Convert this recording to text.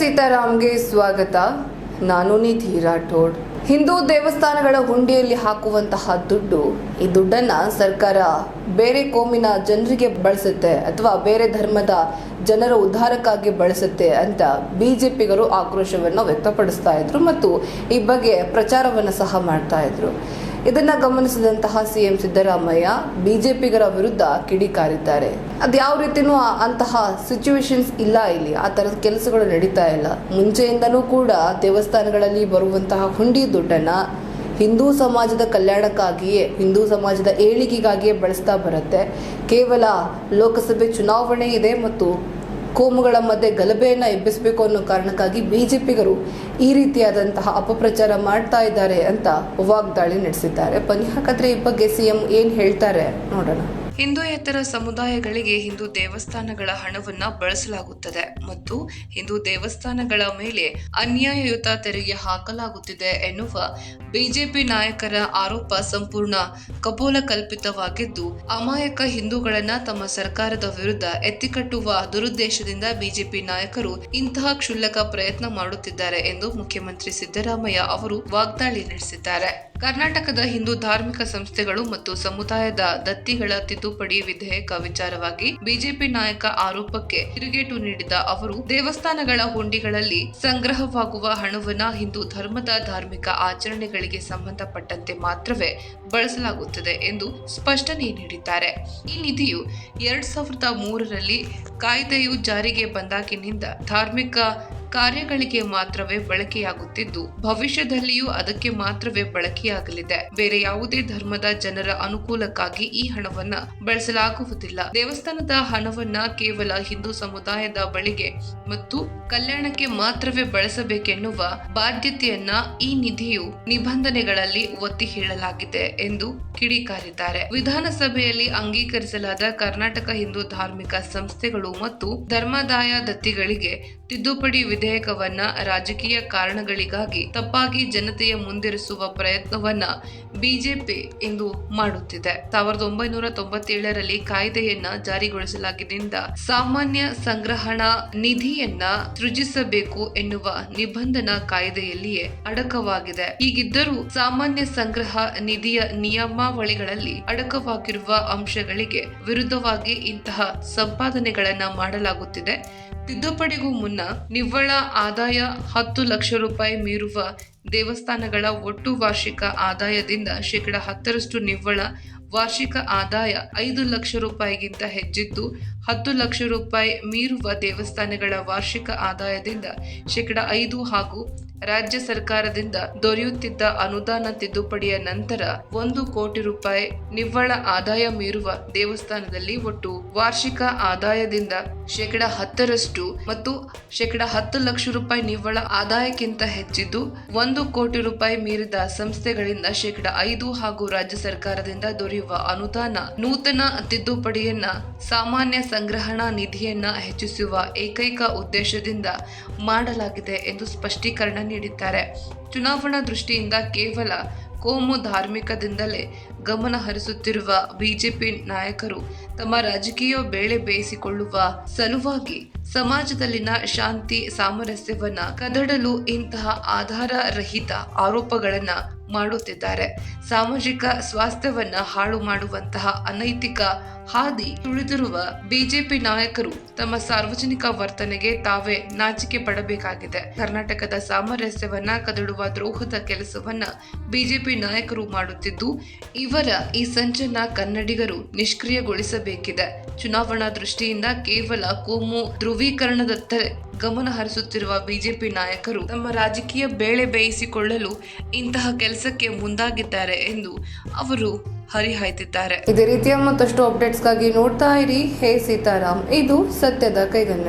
ಸೀತಾರಾಮ್ಗೆ ಸ್ವಾಗತ. ನಾನು ನಿಧಿ ರಾಠೋಡ್. ಹಿಂದೂ ದೇವಸ್ಥಾನಗಳ ಹುಂಡಿಯಲ್ಲಿ ಹಾಕುವಂತಹ ದುಡ್ಡು, ಈ ದುಡ್ಡನ್ನ ಸರ್ಕಾರ ಬೇರೆ ಕೋಮಿನ ಜನರಿಗೆ ಬಳಸುತ್ತೆ ಅಥವಾ ಬೇರೆ ಧರ್ಮದ ಜನರ ಉದ್ಧಾರಕ್ಕಾಗಿ ಬಳಸುತ್ತೆ ಅಂತ ಬಿಜೆಪಿಗರು ಆಕ್ರೋಶವನ್ನು ವ್ಯಕ್ತಪಡಿಸ್ತಾ ಇದ್ರು ಮತ್ತು ಈ ಬಗ್ಗೆ ಪ್ರಚಾರವನ್ನು ಸಹ ಮಾಡ್ತಾ ಇದ್ರು. ಇದನ್ನ ಗಮನಿಸಿದಂತಹ ಸಿಎಂ ಸಿದ್ದರಾಮಯ್ಯ ಬಿಜೆಪಿಗರ ವಿರುದ್ಧ ಕಿಡಿಕಾರಿದ್ದಾರೆ ಅದು ಯಾವ ರೀತಿನೂ ಅಂತಹ ಸಿಚುವೇಶನ್ಸ್ ಇಲ್ಲ ಇಲ್ಲಿ. ಆ ತರದ ಕೆಲಸಗಳು ನಡೀತಾ ಇಲ್ಲ. ಮುಂಚೆಯಿಂದನೂ ಕೂಡ ದೇವಸ್ಥಾನಗಳಲ್ಲಿ ಬರುವಂತಹ ಹುಂಡಿ ದುಡ್ಡನ್ನ ಹಿಂದೂ ಸಮಾಜದ ಕಲ್ಯಾಣಕ್ಕಾಗಿಯೇ, ಹಿಂದೂ ಸಮಾಜದ ಏಳಿಗೆಗಾಗಿಯೇ ಬಳಸ್ತಾ ಬರುತ್ತೆ. ಕೇವಲ ಲೋಕಸಭೆ ಚುನಾವಣೆ ಇದೆ ಮತ್ತು ಕೋಮುಗಳ ಮಧ್ಯೆ ಗಲಭೆಯನ್ನು ಎಬ್ಬಿಸಬೇಕು ಅನ್ನೋ ಕಾರಣಕ್ಕಾಗಿ ಬಿಜೆಪಿಗರು ಈ ರೀತಿಯಾದಂತಹ ಅಪಪ್ರಚಾರ ಮಾಡ್ತಾ ಇದ್ದಾರೆ ಅಂತ ವಾಗ್ದಾಳಿ ನಡೆಸಿದ್ದಾರೆ. ಬನ್ನಿ, ಹಾಗಾದ್ರೆ ಈ ಬಗ್ಗೆ ಸಿಎಂ ಏನ್ ಹೇಳ್ತಾರೆ ನೋಡೋಣ. ಹಿಂದೂಯೇತರ ಸಮುದಾಯಗಳಿಗೆ ಹಿಂದೂ ದೇವಸ್ಥಾನಗಳ ಹಣವನ್ನು ಬಳಸಲಾಗುತ್ತದೆ ಮತ್ತು ಹಿಂದೂ ದೇವಸ್ಥಾನಗಳ ಮೇಲೆ ಅನ್ಯಾಯಯುತ ತೆರಿಗೆ ಹಾಕಲಾಗುತ್ತಿದೆ ಎನ್ನುವ ಬಿಜೆಪಿ ನಾಯಕರ ಆರೋಪ ಸಂಪೂರ್ಣ ಕಪೋಲ ಕಲ್ಪಿತವಾಗಿದ್ದು ಅಮಾಯಕ ಹಿಂದೂಗಳನ್ನ ತಮ್ಮ ಸರ್ಕಾರದ ವಿರುದ್ಧ ಎತ್ತಿಕಟ್ಟುವ ದುರುದ್ದೇಶದಿಂದ ಬಿಜೆಪಿ ನಾಯಕರು ಇಂತಹ ಕ್ಷುಲ್ಲಕ ಪ್ರಯತ್ನ ಮಾಡುತ್ತಿದ್ದಾರೆ ಎಂದು ಮುಖ್ಯಮಂತ್ರಿ ಸಿದ್ದರಾಮಯ್ಯ ಅವರು ವಾಗ್ದಾಳಿ ನಡೆಸಿದ್ದಾರೆ. ಕರ್ನಾಟಕದ ಹಿಂದೂ ಧಾರ್ಮಿಕ ಸಂಸ್ಥೆಗಳು ಮತ್ತು ಸಮುದಾಯದ ದತ್ತಿಗಳ ತಿದ್ದುಪಡಿ ವಿಧೇಯಕ ವಿಚಾರವಾಗಿ ಬಿಜೆಪಿ ನಾಯಕ ಆರೋಪಕ್ಕೆ ತಿರುಗೇಟು ನೀಡಿದ ಅವರು, ದೇವಸ್ಥಾನಗಳ ಹುಂಡಿಗಳಲ್ಲಿ ಸಂಗ್ರಹವಾಗುವ ಹಣವನ್ನು ಹಿಂದೂ ಧರ್ಮದ ಧಾರ್ಮಿಕ ಆಚರಣೆಗಳಿಗೆ ಸಂಬಂಧಪಟ್ಟಂತೆ ಮಾತ್ರವೇ ಬಳಸಲಾಗುತ್ತದೆ ಎಂದು ಸ್ಪಷ್ಟನೆ ನೀಡಿದ್ದಾರೆ. ಈ ನಿಧಿಯು ಎರಡ್ ಸಾವಿರದ ಮೂರರಲ್ಲಿ ಕಾಯ್ದೆಯು ಜಾರಿಗೆ ಬಂದಾಗಿನಿಂದ ಧಾರ್ಮಿಕ ಕಾರ್ಯಗಳಿಗೆ ಮಾತ್ರವೇ ಬಳಕೆಯಾಗುತ್ತಿದ್ದು, ಭವಿಷ್ಯದಲ್ಲಿಯೂ ಅದಕ್ಕೆ ಮಾತ್ರವೇ ಬಳಕೆಯಾಗಲಿದೆ. ಬೇರೆ ಯಾವುದೇ ಧರ್ಮದ ಜನರ ಅನುಕೂಲಕ್ಕಾಗಿ ಈ ಹಣವನ್ನ ಬಳಸಲಾಗುವುದಿಲ್ಲ. ದೇವಸ್ಥಾನದ ಹಣವನ್ನ ಕೇವಲ ಹಿಂದೂ ಸಮುದಾಯದ ಬಳಿಗೆ ಮತ್ತು ಕಲ್ಯಾಣಕ್ಕೆ ಮಾತ್ರವೇ ಬಳಸಬೇಕೆನ್ನುವ ಬಾಧ್ಯತೆಯನ್ನ ಈ ನಿಧಿಯು ನಿಬಂಧನೆಗಳಲ್ಲಿ ಒತ್ತಿ ಹೇಳಲಾಗಿದೆ ಎಂದು ಕಿಡಿಕಾರಿದ್ದಾರೆ. ವಿಧಾನಸಭೆಯಲ್ಲಿ ಅಂಗೀಕರಿಸಲಾದ ಕರ್ನಾಟಕ ಹಿಂದೂ ಧಾರ್ಮಿಕ ಸಂಸ್ಥೆಗಳು ಮತ್ತು ಧರ್ಮದಾಯ ದತ್ತಿಗಳಿಗೆ ತಿದ್ದುಪಡಿ ವಿಧೇಯಕವನ್ನ ರಾಜಕೀಯ ಕಾರಣಗಳಿಗಾಗಿ ತಪ್ಪಾಗಿ ಜನತೆಯ ಮುಂದಿರಿಸುವ ಪ್ರಯತ್ನವನ್ನ ಬಿಜೆಪಿ ಇಂದು ಮಾಡುತ್ತಿದೆ. ಸಾವಿರದ ಒಂಬೈನೂರ ತೊಂಬತ್ತೇಳರಲ್ಲಿ ಕಾಯ್ದೆಯನ್ನ ಜಾರಿಗೊಳಿಸಲಾಗಿದ್ದರಿಂದ ಸಾಮಾನ್ಯ ಸಂಗ್ರಹಣಾ ನಿಧಿಯನ್ನ ಸೃಜಿಸಬೇಕು ಎನ್ನುವ ನಿಬಂಧನ ಕಾಯ್ದೆಯಲ್ಲಿಯೇ ಅಡಕವಾಗಿದೆ. ಹೀಗಿದ್ದರೂ ಸಾಮಾನ್ಯ ಸಂಗ್ರಹ ನಿಧಿಯ ನಿಯಮಾವಳಿಗಳಲ್ಲಿ ಅಡಕವಾಗಿರುವ ಅಂಶಗಳಿಗೆ ವಿರುದ್ಧವಾಗಿ ಇಂತಹ ಸಂಪಾದನೆಗಳನ್ನ ಮಾಡಲಾಗುತ್ತಿದೆ. ತಿದ್ದುಪಡಿಗೂ ಮುನ್ನ ನಿವ್ವಳ ಆದಾಯ ಹತ್ತು ಲಕ್ಷ ರೂಪಾಯಿ ಮೀರುವ ದೇವಸ್ಥಾನಗಳ ಒಟ್ಟು ವಾರ್ಷಿಕ ಆದಾಯದಿಂದ ಶೇಕಡ ಹತ್ತರಷ್ಟು ನಿವ್ವಳ ವಾರ್ಷಿಕ ಆದಾಯ ಐದು ಲಕ್ಷ ರೂಪಾಯಿಗಿಂತ ಹೆಚ್ಚಿದ್ದು, ಹತ್ತು ಲಕ್ಷ ರೂಪಾಯಿ ಮೀರುವ ದೇವಸ್ಥಾನಗಳ ವಾರ್ಷಿಕ ಆದಾಯದಿಂದ ಶೇಕಡ ಐದು ಹಾಗೂ ರಾಜ್ಯ ಸರ್ಕಾರದಿಂದ ದೊರೆಯುತ್ತಿದ್ದ ಅನುದಾನ ತಿದ್ದುಪಡಿಯ ನಂತರ ಒಂದು ಕೋಟಿ ರೂಪಾಯಿ ನಿವ್ವಳ ಆದಾಯ ಮೀರುವ ದೇವಸ್ಥಾನದಲ್ಲಿ ಒಟ್ಟು ವಾರ್ಷಿಕ ಆದಾಯದಿಂದ ಶೇಕಡ ಹತ್ತರಷ್ಟು ಮತ್ತು ಶೇಕಡ ಹತ್ತು ಲಕ್ಷ ರೂಪಾಯಿ ನಿವ್ವಳ ಆದಾಯಕ್ಕಿಂತ ಹೆಚ್ಚಿದ್ದು ಒಂದು ಕೋಟಿ ರೂಪಾಯಿ ಮೀರಿದ ಸಂಸ್ಥೆಗಳಿಂದ ಶೇಕಡ ಐದು ಹಾಗೂ ರಾಜ್ಯ ಸರ್ಕಾರದಿಂದ ದೊರೆಯುವ ಅನುದಾನ ನೂತನ ತಿದ್ದುಪಡಿಯನ್ನ ಸಾಮಾನ್ಯ ಸಂಗ್ರಹಣಾ ನಿಧಿಯನ್ನ ಹೆಚ್ಚಿಸುವ ಏಕೈಕ ಉದ್ದೇಶದಿಂದ ಮಾಡಲಾಗಿದೆ ಎಂದು ಸ್ಪಷ್ಟೀಕರಣ ನೀಡಿದ್ದಾರೆ. ಚುನಾವಣಾ ದೃಷ್ಟಿಯಿಂದ ಕೇವಲ ಕೋಮು ಧಾರ್ಮಿಕದಿಂದಲೇ ಗಮನ ಹರಿಸುತ್ತಿರುವ ಬಿಜೆಪಿ ನಾಯಕರು ತಮ್ಮ ರಾಜಕೀಯ ಬೇಳೆ ಬೇಯಿಸಿಕೊಳ್ಳುವ ಸಲುವಾಗಿ ಸಮಾಜದಲ್ಲಿನ ಶಾಂತಿ, ಸಾಮರಸ್ಯವನ್ನ ಕದಡಲು ಇಂತಹ ಆಧಾರ ರಹಿತ ಆರೋಪಗಳನ್ನ ಮಾಡುತ್ತಿದ್ದಾರೆ. ಸಾಮಾಜಿಕ ಸ್ವಾಸ್ಥ್ಯವನ್ನ ಹಾಳು ಮಾಡುವಂತಹ ಅನೈತಿಕ ಹಾದಿ ತುಳಿದಿರುವ ಬಿಜೆಪಿ ನಾಯಕರು ತಮ್ಮ ಸಾರ್ವಜನಿಕ ವರ್ತನೆಗೆ ತಾವೇ ನಾಚಿಕೆ ಪಡಬೇಕಾಗಿದೆ. ಕರ್ನಾಟಕದ ಸಾಮರಸ್ಯವನ್ನ ಕದಡುವ ದ್ರೋಹದ ಕೆಲಸವನ್ನ ಬಿಜೆಪಿ ನಾಯಕರು ಮಾಡುತ್ತಿದ್ದು, ಇವರ ಈ ಸಂಚನ್ನ ಕನ್ನಡಿಗರು ನಿಷ್ಕ್ರಿಯಗೊಳಿಸಬೇಕಿದೆ. ಚುನಾವಣಾ ದೃಷ್ಟಿಯಿಂದ ಕೇವಲ ಕೋಮು ಧ್ರುವೀಕರಣದತ್ತ ಗಮನ ಹರಿಸುತ್ತಿರುವ ಬಿಜೆಪಿ ನಾಯಕರು ತಮ್ಮ ರಾಜಕೀಯ ಬೇಳೆ ಬೇಯಿಸಿಕೊಳ್ಳಲು ಇಂತಹ ಕೆಲಸಕ್ಕೆ ಮುಂದಾಗಿದ್ದಾರೆ ಎಂದು ಅವರು ಹರಿಹಾಯ್ತಿದ್ದಾರೆ. ಇದೇ ರೀತಿಯ ಮತ್ತಷ್ಟು ಅಪ್ಡೇಟ್ಸ್ಗಾಗಿ ನೋಡ್ತಾ ಇರಿ. ಹೇ ಸೀತಾರಾಮ್, ಇದು ಸತ್ಯದ ಕೈಗನ್ನಡ